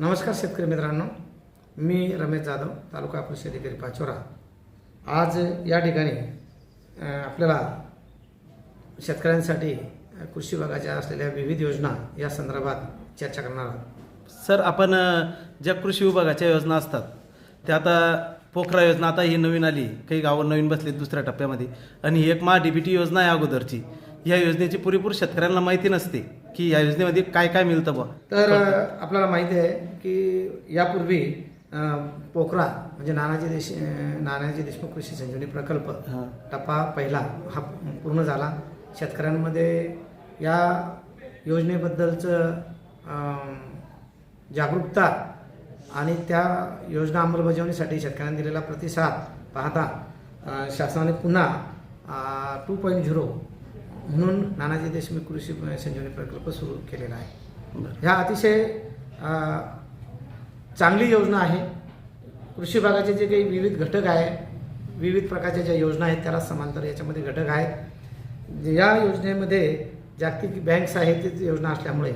नमस्कार शेतकरी मित्रांनो मी रमेश जाधव तालुका कृषी अधिकारी पाचोरा. आज या ठिकाणी आपल्याला शेतकऱ्यांसाठी कृषी विभागाच्या असलेल्या विविध योजना या संदर्भात चर्चा करणार आहोत. सर आपण ज्या कृषी विभागाच्या योजना असतात त्या आता पोखरा योजना आता ही नवीन आली. काही गावं नवीन बसली दुसऱ्या टप्प्यामध्ये. आणि ही एक महा डीबीटी योजना आहे अगोदरची. या योजनेची पुरेपूर शेतकऱ्यांना माहिती नसते की या योजनेमध्ये काय काय मिळतं बा तर आपल्याला माहिती आहे की यापूर्वी पोखरा म्हणजे नानाजी देश नानाजी देशमुख कृषी संजीवनी प्रकल्प टप्पा पहिला हा पूर्ण झाला. शेतकऱ्यांमध्ये या योजनेबद्दलचं जागरूकता आणि त्या योजना अंमलबजावणीसाठी शेतकऱ्यांनी दिलेला प्रतिसाद पाहता शासनाने पुन्हा टू पॉईंट झिरो म्हणून नानाजी देशमुख कृषी संजीवनी प्रकल्प सुरू केलेला आहे. ह्या अतिशय चांगली योजना आहे. कृषी विभागाचे जे काही विविध घटक आहे विविध प्रकारच्या ज्या योजना आहेत त्याला समांतर याच्यामध्ये घटक आहेत. या योजनेमध्ये जागतिक बँक्स आहेत तीच योजना असल्यामुळे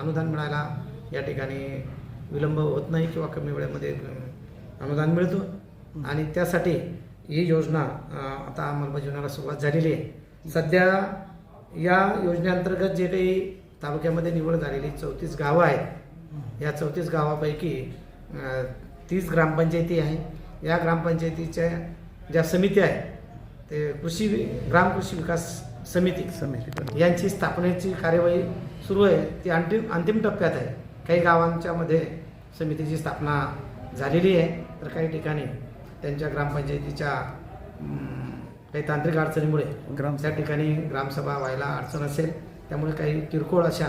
अनुदान मिळायला या ठिकाणी विलंब होत नाही किंवा कमी वेळेमध्ये अनुदान मिळतो. आणि त्यासाठी ही योजना आता अंमलबजावणीला सुरुवात झालेली आहे. सध्या या योजनेअंतर्गत जे काही तालुक्यामध्ये निवड झालेली चौतीस गावं आहेत या चौतीस गावापैकी तीस ग्रामपंचायती आहे. या ग्रामपंचायतीच्या ज्या समिती आहेत ते कृषी ग्राम कृषी विकास समिती समिती यांची स्थापनेची कार्यवाही सुरू आहे. ती अंतिम अंतिम टप्प्यात आहे. काही गावांच्या मध्ये समितीची स्थापना झालेली आहे. तर काही ठिकाणी त्यांच्या ग्रामपंचायतीच्या काही तांत्रिक अडचणीमुळे ग्राम त्या ठिकाणी ग्रामसभा व्हायला अडचण असेल त्यामुळे काही किरकोळ अशा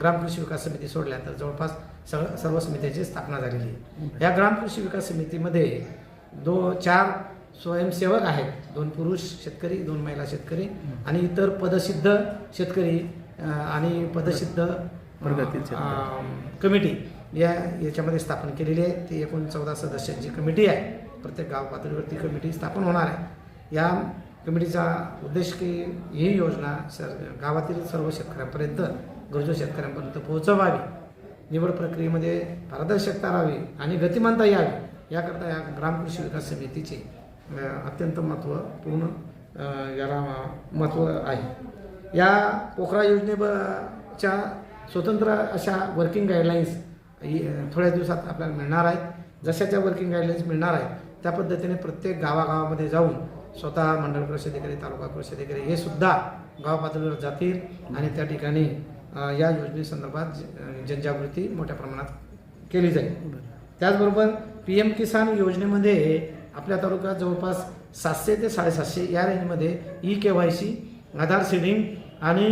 ग्राम कृषी विकास समिती सोडल्या तर जवळपास सग सर्व समित्यांची स्थापना झालेली आहे. या ग्राम कृषी विकास समितीमध्ये दो चार स्वयंसेवक आहेत. दोन पुरुष शेतकरी दोन महिला शेतकरी आणि इतर पदसिद्ध शेतकरी आणि पदसिद्ध कमिटी या याच्यामध्ये स्थापन केलेली आहे. ती एकूण चौदा सदस्यांची कमिटी आहे. प्रत्येक गाव पातळीवरती कमिटी स्थापन होणार आहे. या कमिटीचा उद्देश की ही योजना सर गावातील सर्व शेतकऱ्यांपर्यंत गरजू शेतकऱ्यांपर्यंत पोहोचवावी. निवड प्रक्रियेमध्ये पारदर्शकता राहावी आणि गतिमानता यावी. याकरता या ग्रामकृषी विकास समितीचे अत्यंत महत्त्वपूर्ण याला महत्त्व आहे. या पोखरा योजनेच्या स्वतंत्र अशा वर्किंग गाईडलाईन्स थोड्या दिवसात आपल्याला मिळणार आहेत. जशाच्या वर्किंग गाईडलाईन्स मिळणार आहेत त्या पद्धतीने प्रत्येक गावागावामध्ये जाऊन स्वतः मंडळ कृषी अधिकारी तालुका कृषी अधिकारी हे सुद्धा गाव पातळीवर जातील आणि त्या ठिकाणी या योजनेसंदर्भात जनजागृती मोठ्या प्रमाणात केली जाईल. त्याचबरोबर पी एम किसान योजनेमध्ये आपल्या तालुक्यात जवळपास सातशे ते साडेसातशे या रेंजमध्ये E K Y C Aadhaar seeding आणि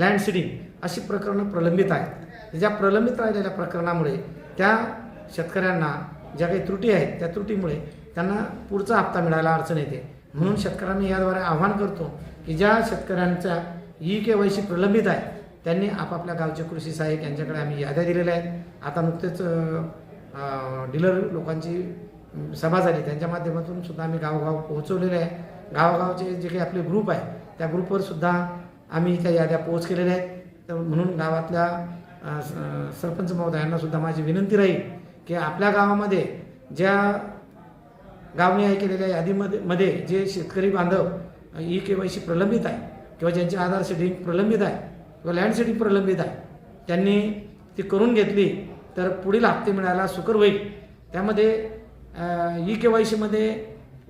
लँड सीडिंग अशी प्रकरणं प्रलंबित आहेत. ज्या प्रलंबित राहिलेल्या प्रकरणामुळे त्या शेतकऱ्यांना ज्या काही त्रुटी आहेत त्या त्रुटीमुळे त्यांना पुढचा हप्ता मिळायला अडचण येते. म्हणून शेतकऱ्यांनी याद्वारे आव्हान करतो की ज्या शेतकऱ्यांचा ई के वाय सी प्रलंबित आहे त्यांनी आपापल्या गावचे कृषी सहाय्यक यांच्याकडे आम्ही याद्या दिलेल्या आहेत. आता नुकतेच डीलर लोकांची सभा झाली. त्यांच्या माध्यमातून सुद्धा आम्ही गावोगाव पोहोचवलेले आहे. गावोगावचे जे काही आपले ग्रुप आहे त्या ग्रुपवर सुद्धा आम्ही त्या याद्या पोहोच केलेल्या आहेत. तर म्हणून गावातल्या स- सरपंच महोदयांना सुद्धा माझी विनंती राहील की आपल्या गावामध्ये ज्या गावने आहे केलेल्या यादीमध्ये मध्ये जे शेतकरी बांधव ई के वाय सी प्रलंबित आहे किंवा ज्यांचे आधार सेटिंग प्रलंबित आहे किंवा लँड सेटिंग प्रलंबित आहे त्यांनी ती करून घेतली तर पुढील हप्ते मिळायला सुकर होईल. त्यामध्ये ई के वाय सीमध्ये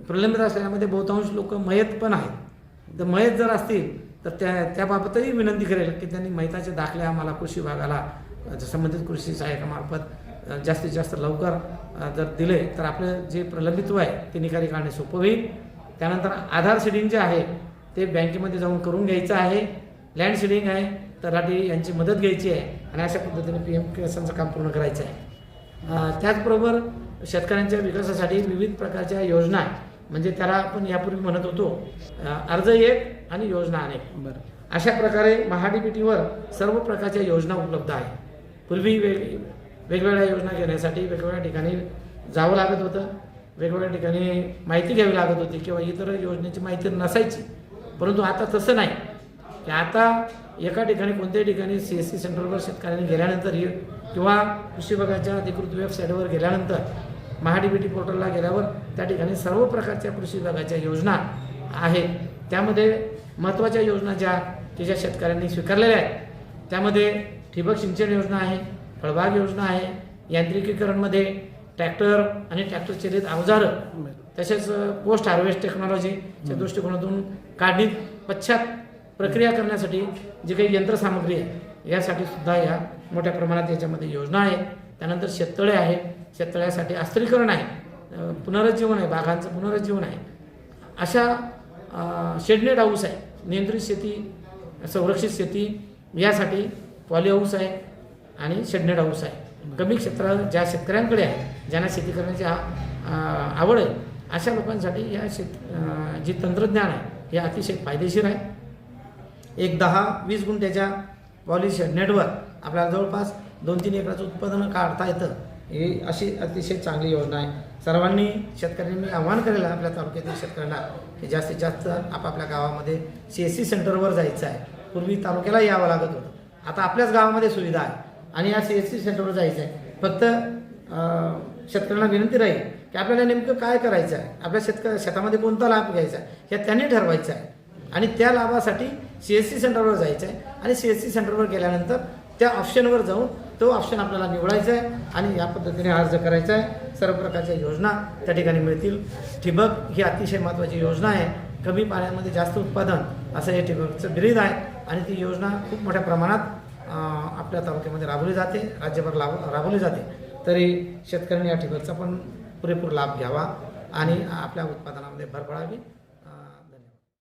प्रलंबित असल्यामध्ये बहुतांश लोक मयत पण आहेत. तर मयत जर असतील तर त्या त्याबाबतही विनंती करेल की त्यांनी मयताचे दाखले आम्हाला कृषी विभागाला संबंधित कृषी सहाय्यकामार्फत जास्तीत जास्त लवकर जर दिले तर आपलं जे प्रलंबित्व आहे ते निकाली काढणे सोपं होईल. त्यानंतर आधार सीडिंग जे आहे ते बँकेमध्ये जाऊन करून घ्यायचं आहे. लँड सीडिंग आहे तलाठी यांची मदत घ्यायची आहे आणि अशा पद्धतीने पी एम किसानचं काम पूर्ण करायचं आहे. त्याचबरोबर शेतकऱ्यांच्या विकासासाठी विविध प्रकारच्या योजना आहे. म्हणजे त्याला आपण यापूर्वी म्हणत होतो अर्ज एक आणि योजना अनेक. बरं. अशा प्रकारे महाडीबीटीवर सर्व प्रकारच्या योजना उपलब्ध आहेत. पूर्वी वेग वेगवेगळ्या योजना घेण्यासाठी वेगवेगळ्या ठिकाणी जावं लागत होतं. वेगवेगळ्या ठिकाणी माहिती घ्यावी लागत होती किंवा इतर योजनेची माहिती नसायची. परंतु आता तसं नाही. की आता एका ठिकाणी कोणत्याही ठिकाणी सी एस सी सेंटरवर शेतकऱ्यांनी गेल्यानंतर किंवा कृषी विभागाच्या अधिकृत वेबसाईटवर गेल्यानंतर महाडीबीटी पोर्टलला गेल्यावर त्या ठिकाणी सर्व प्रकारच्या कृषी विभागाच्या योजना आहेत. त्यामध्ये महत्त्वाच्या योजना ज्या की ज्या शेतकऱ्यांनी स्वीकारलेल्या आहेत. त्यामध्ये ठिबक सिंचन योजना आहे. फळबाग योजना आहे. यांत्रिकीकरणमध्ये ट्रॅक्टर आणि ट्रॅक्टर चलित अवजारं तसेच पोस्ट हार्वेस्ट टेक्नॉलॉजीच्या दृष्टिकोनातून काढणी पश्चात प्रक्रिया करण्यासाठी जी काही यंत्रसामग्री आहे यासाठी सुद्धा या मोठ्या प्रमाणात याच्यामध्ये योजना आहेत त्यानंतर शेततळे आहे. शेततळ्यासाठी अस्त्रीकरण आहे. पुनरुज्जीवन आहे. बागांचं पुनरुज्जीवन आहे. अशा शेडनेट हाऊस आहे. नियंत्रित शेती संरक्षित शेती यासाठी पॉली हाऊस आहे. आणि शेडनेट हाऊस आहे. कमी क्षेत्र ज्या शेतकऱ्यांकडे आहे ज्यांना शेती करण्याची आवड आहे अशा लोकांसाठी या शेत जे जी तंत्रज्ञान आहे हे अतिशय फायदेशीर आहे. एक दहा वीस गुंठ्याच्या पॉलिश नेटवर आपल्याला जवळपास दोन तीन एकराचं उत्पादन काढता येतं ही अशी अतिशय चांगली योजना आहे. सर्वांनी शेतकऱ्यांनी मी आव्हान करेल आपल्या तालुक्यातील शेतकऱ्यांना की जास्तीत जास्त आपापल्या गावामध्ये सी एस सी सेंटरवर जायचं आहे. पूर्वी तालुक्याला यावं लागत होतं. आता आपल्याच गावामध्ये सुविधा आहे. आणि या सी एस सी सेंटरवर जायचं आहे फक्त शेतकऱ्यांना विनंती राहील की आपल्याला नेमकं काय करायचं आहे? आपल्या शेतक शेतामध्ये कोणता लाभ घ्यायचा आहे? हे त्यांनी ठरवायचं आहे. आणि त्या लाभासाठी सी एस सी सेंटरवर जायचं आहे. आणि सी एस सी सेंटरवर गेल्यानंतर त्या ऑप्शनवर जाऊन तो ऑप्शन आपल्याला निवडायचा आहे आणि या पद्धतीने अर्ज करायचा आहे. सर्व प्रकारच्या योजना त्या ठिकाणी मिळतील. ठिबक ही अतिशय महत्त्वाची योजना आहे. कमी पाण्यामध्ये जास्त उत्पादन असं हे ठिबकचं ब्रीद आहे. आणि ती योजना खूप मोठ्या प्रमाणात आपल्या तालुक्यामध्ये राबवली जाते राज्यभर लाभ राबवली जाते. तरी शेतकऱ्यांनी या ठिकाणचा पण पुरेपूर लाभ घ्यावा आणि आपल्या उत्पादनामध्ये भर पडावी.